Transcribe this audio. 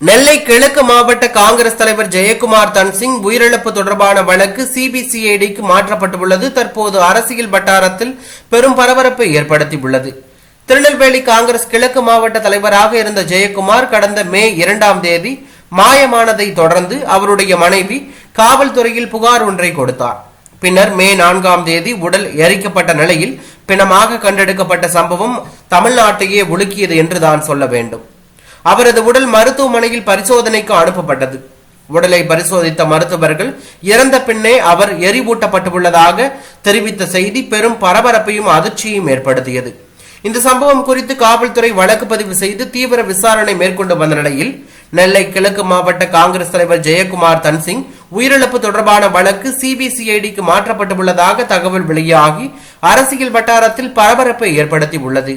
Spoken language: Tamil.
நெல்லை கிழக்கு மாவட்ட காங்கிரஸ் தலைவர் ஜெயக்குமார் தன்சிங் உயிரிழப்பு தொடர்பான வழக்கு சிபிசிஐடிக்கு மாற்றப்பட்டுள்ளது. தற்போது அரசியல் வட்டாரத்தில் பெரும் பரபரப்பை ஏற்படுத்தியுள்ளது. திருநெல்வேலி காங்கிரஸ் கிழக்கு மாவட்ட தலைவராக இருந்த ஜெயக்குமார் கடந்த மே இரண்டாம் தேதி மாயமானதை தொடர்ந்து அவருடைய மனைவி காவல்துறையில் புகார் ஒன்றை கொடுத்தார். பின்னர் மே நான்காம் தேதி உடல் எரிக்கப்பட்ட நிலையில் பிணமாக கண்டெடுக்கப்பட்ட சம்பவம் தமிழ்நாட்டையே உலுக்கியது என்று தான் சொல்ல வேண்டும். அவரது உடல் மருத்துவமனையில் பரிசோதனைக்கு அனுப்பப்பட்டது. உடலை பரிசோதித்த மருத்துவர்கள் இறந்த பின்னே அவர் எரிவூட்டப்பட்டுள்ளதாக தெரிவித்த செய்தி பெரும் பரபரப்பையும் அதிர்ச்சியையும் ஏற்படுத்தியது. இந்த சம்பவம் குறித்து காவல்துறை வழக்கு பதிவு செய்து தீவிர விசாரணை மேற்கொண்டு வந்த நிலையில் நெல்லை கிழக்கு மாவட்ட காங்கிரஸ் தலைவர் ஜெயக்குமார் தன்சிங் உயிரிழப்பு தொடர்பான வழக்கு சிபிசிஐடிக்கு மாற்றப்பட்டுள்ளதாக தகவல் வெளியாகி அரசியல் வட்டாரத்தில் பரபரப்பை ஏற்படுத்தி உள்ளது